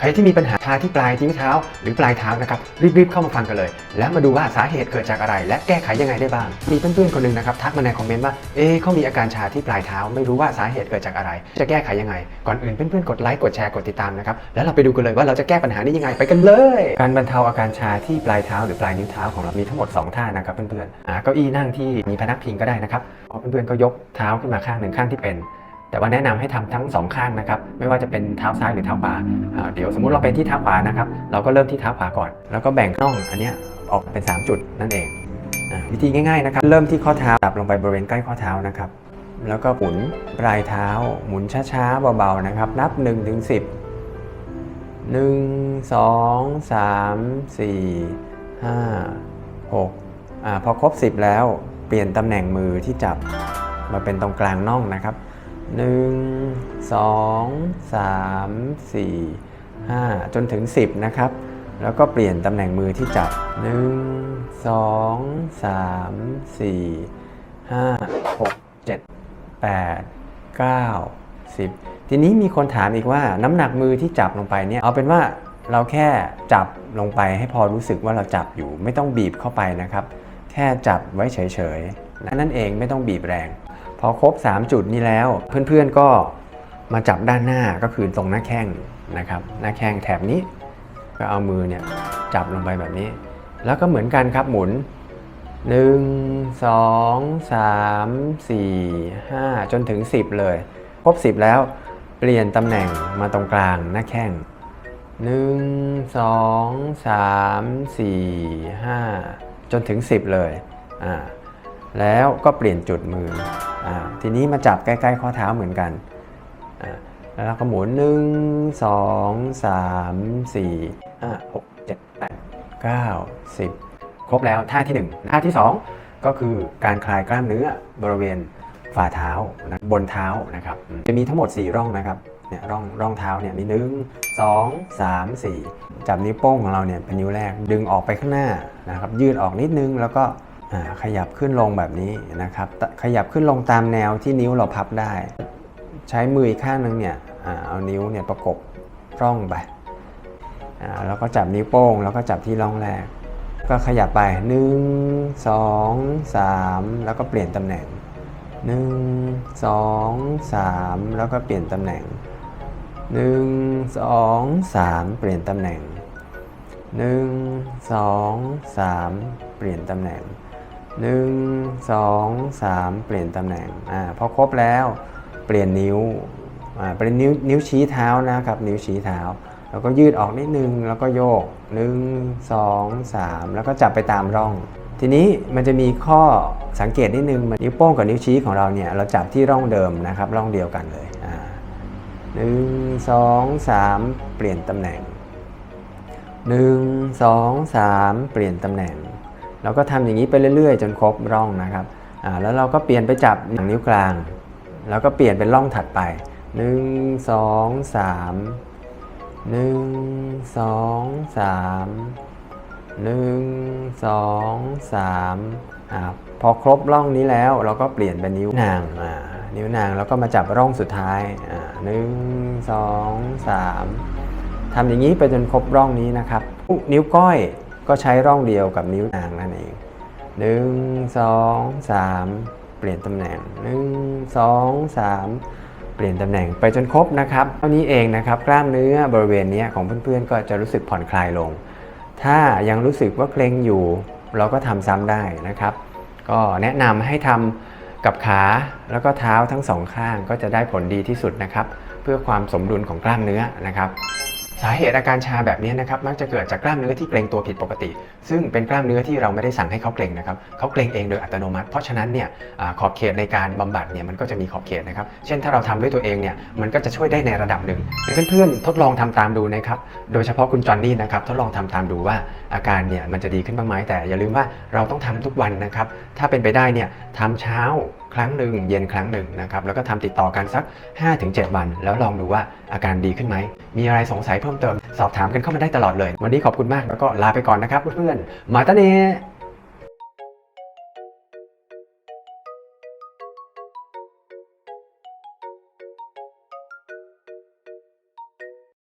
ใครที่มีปัญหาชาที่ปลายทิ้งเท้า หรือปลายเท้านะครับรีบๆเข้ามาฟังกันเลย แล้วมาดูว่าสาเหตุเกิดจากอะไร และแก้ไขยังไงได้บ้าง มีเพื่อนๆคนหนึงนะครับทักมาในคอมเมนต์ว่าเอ๊เขามีอาการชาที่ปลายเท้า ไม่รู้ว่าสาเหตุเกิดจากอะไร จะแก้ไขยังไง ก่อนอื่นเพื่อนๆกดไลค์กดแชร์กดติดตามนะครับแล้วเราไปดูกันเลยว่าเราจะแก้ปัญหานี้ยังไงไปกันเลย การบรรเทาอาการชาที่ปลายเท้า หรือปลายนิ้วเท้าของเรามีทั้งหมดสองท่านะครับเพื่อนๆหาเก้าอี้นั่งที่มีพนักพิงก็ได้นะครับพอเพื่อนๆก็ยกเท้าขึ้นมาข้างหนึ่งข้างที่เป็น แต่ว่าแนะนำให้ทำทั้งสองข้างนะครับ ไม่ว่าจะเป็นเท้าซ้ายหรือเท้าขวาเดี๋ยวสมมุติเราเป็นที่เท้าขวานะครับ เราก็เริ่มที่เท้าขวาก่อน แล้วก็แบ่งน่องอันนี้ออกเป็น 3 จุดนั่นเองวิธีง่ายๆนะครับ เริ่มที่ข้อเท้าจับลงไปบริเวณใกล้ข้อเท้านะครับ แล้วก็หมุนปลายเท้า หมุนช้าๆเบาๆนะครับ นับ1ถึง10 1 2 3 4 5 6อ่าพอครบ 10 แล้วเปลี่ยนตำแหน่งมือที่จับมาเป็นตรงกลางน่องนะครับ 1 2 3 4 5จนถึง 10 นะครับ แล้วก็เปลี่ยนตำแหน่งมือที่จับ1 2 3 4 5 6 7 8 9 10ทีนี้มีคนถามอีกว่าน้ำหนักมือที่จับลงไปเนี่ยเอาเป็นว่าเราแค่จับลงไปให้พอรู้สึกว่าเราจับอยู่ ไม่ต้องบีบเข้าไปนะครับ แค่จับไว้เฉยๆนั่นเองไม่ต้องบีบแรง พอครบ 3 จุดนี้แล้ว เพื่อนๆก็มาจับด้านหน้าก็คือตรงหน้าแข้งนะครับ หน้าแข้งแถบนี้ ก็เอามือเนี่ยจับลงไปแบบนี้ แล้วก็เหมือนกันครับหมุน 1 2 3 4 5 จนถึง 10 เลย ครบ 10 แล้วเปลี่ยนตำแหน่งมาตรงกลางหน้าแข้ง 1 2 3 4 5 จนถึง 10 เลยอ่าแล้วก็เปลี่ยนจุดมือ ทีนี้มาจับใกล้ๆข้อเท้าเหมือนกันแล้วเราก็หมุน1 2 3 4 5 6 7 8 9 10ครบแล้วท่าที่1ท่าที่2ก็คือการคลายกล้ามเนื้อบริเวณฝ่าเท้านะบนเท้านะครับ จะมีทั้งหมด 4 ร่องนะครับเนี่ยร่องร่องเท้าเนี่ยมี1 2 3 4จับนิ้วโป้งของเราเนี่ยเป็นนิ้วแรกดึงออกไปข้างหน้านะครับยืดออกนิดนึงแล้วก็ ขยับขึ้นลงแบบนี้นะครับ ขยับขึ้นลงตามแนวที่นิ้วเราพับได้ ใช้มืออีกข้างหนึงเนี่ยเอานิ้วเนี่ยประกบร่องไปแล้วก็จับนิ้วโป้ง แล้วก็จับที่ร่องแรก ก็ขยับไป 1 2 3 แล้วก็เปลี่ยนตำแหน่ง 1 2 3 แล้วก็เปลี่ยนตำแหน่ง 1 2 3 เปลี่ยนตำแหน่ง 1 2 3 เปลี่ยนตำแหน่ง 1 2 3 เปลี่ยนตำแหน่งอ่าพอครบแล้วเปลี่ยนนิ้วอ่าเป็นนิ้วนิ้วชี้เท้านะครับ นิ้วชี้เท้า แล้วก็ยืดออกนิดนึงแล้วก็โยก 1 2 3 แล้วก็จับไปตามร่อง ทีนี้มันจะมีข้อสังเกตนิดนึงนนิ้วโป้งกับนิ้วชี้ของเราเนี่ยเราจับที่ร่องเดิมนะครับ ร่องเดียวกันเลยอ่าหนึ่งสองสามเปลี่ยนตำแหน่งหนึ่งสองสามเปลี่ยนตำแหน่ง เราก็ทำอย่างนี้ไปเรื่อยๆ จนครบร่องนะครับแล้วเราก็เปลี่ยนไปจับอย่างนิ้วกลาง แล้วก็เปลี่ยนเป็นร่องถัดไปหนึ่งสองสามหนึ่งสองสามหนึ่งสองสามอ่าพอครบร่องนี้แล้วเราก็เปลี่ยนเป็นนิ้วนางอ่านิ้วนางแล้วก็มาจับร่องสุดท้ายอ่าหนึ่งสองสามทำอย่างนี้ไปจนครบร่องนี้นะครับ นิ้วก้อย ก็ใช้ร่องเดียวกับนิ้วนางนั่นเองหนึ่งสองสามเปลี่ยนตำแหน่งหนึ่งสองสามเปลี่ยนตำแหน่งไปจนครบนะครับเท่านี้เองนะครับกล้ามเนื้อบริเวณนี้ของเพื่อนๆก็จะรู้สึกผ่อนคลายลง ถ้ายังรู้สึกว่าเกร็งอยู่ เราก็ทำซ้ำได้นะครับ ก็แนะนำให้ทำกับขาแล้วก็เท้าทั้งสองข้างก็จะได้ผลดีที่สุดนะครับ เพื่อความสมดุลของกล้ามเนื้อนะครับ สาเหตุอาการชาแบบนี้นะครับมักจะเกิดจากกล้ามเนื้อที่เกรงตัวผิดปกติ ซึ่งเป็นกล้ามเนื้อที่เราไม่ได้สั่งให้เขาเกรงนะครับเขาเกรงเองโดยอัตโนมัติ เพราะฉะนั้นเนี่ยอขอบเขตในการบำบัดเนี่ยมันก็จะมีขอบเขตนะครับเช่นถ้าเราทำด้วยตัวเองเนี่ยมันก็จะช่วยได้ในระดับหนึ่งเพื่อนๆทดลองทำตามดูนะครับโดยเฉพาะคุณจอนนี่นะครับทดลองทำตามดูว่าอาการเนี่ยมันจะดีขึ้นบ้างไหมแต่อย่าลืมว่าเราต้องทำทุกวันนะครับถ้าเป็นไปได้เนี่ยทำเช้าครั้งหนึ่งเย็นครั้งหนึ่งนะครับแล้วก็ทำติดต่อกันสัก 5-7 วัน แล้วลองดูว่าอาการดีขึ้นไหม มีอะไรสงสัยเพิ่มเติม สอบถามกันเข้ามาได้ตลอดเลย วันนี้ขอบคุณมากแล้วก็ลาไปก่อนนะครับเพื่อนๆมาตาเน่